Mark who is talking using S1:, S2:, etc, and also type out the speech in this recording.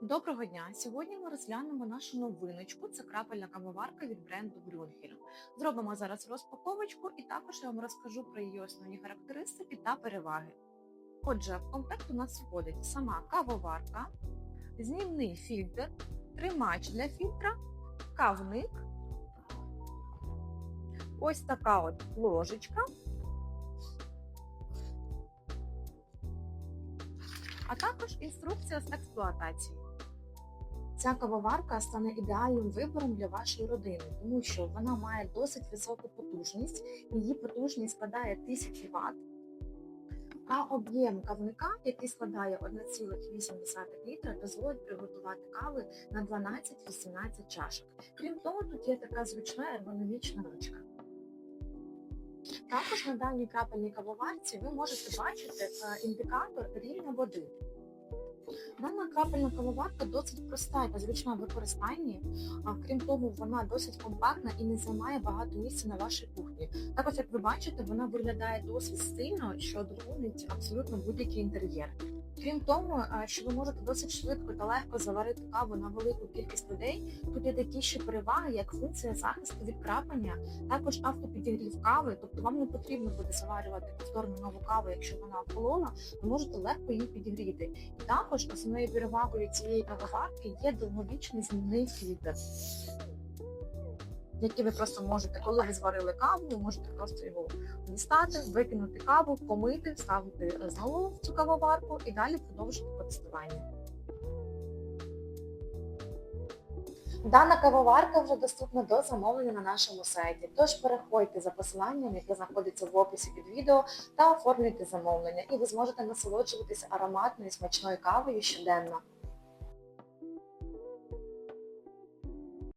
S1: Доброго дня! Сьогодні ми розглянемо нашу новиночку. Це крапельна кавоварка від бренду Брюнгель. Зробимо зараз розпаковочку і також я вам розкажу про її основні характеристики та переваги. Отже, в комплект у нас входить сама кавоварка, знімний фільтр, тримач для фільтра, кавник, ось така от ложечка, а також інструкція з експлуатації. Ця кавоварка стане ідеальним вибором для вашої родини, тому що вона має досить високу потужність, її потужність складає 1000 Вт, а об'єм кавника, який складає 1,8 літра, дозволить приготувати кави на 12-18 чашок. Крім того, тут є така зручна ергономічна ручка. Також на даній крапельній кавоварці ви можете бачити е, індикатор рівня води. Дана капельна кавоварка досить проста та зручна в використанні, а крім того, вона досить компактна і не займає багато місця на вашій кухні. Також, як ви бачите, вона виглядає досить стильно, що доповнить абсолютно будь-який інтер'єр. Крім того, що ви можете досить швидко та легко заварити каву на велику кількість людей, тут є такі ще переваги, як функція захисту від крапання, також автопідігрів кави, тобто вам не потрібно буде заварювати повторно нову каву, якщо вона охолола, ви можете легко її підігріти. І також основною перевагою цієї кавоварки є довговічний змінний фільтр, який ви просто можете, коли ви зварили каву, ви можете просто його дістати, викинути каву, помити, вставити знову в цю кавоварку і далі продовжити користування. Дана кавоварка вже доступна до замовлення на нашому сайті, тож переходьте за посиланням, яке знаходиться в описі під відео, та оформлюйте замовлення, і ви зможете насолоджуватися ароматною смачною кавою щоденно.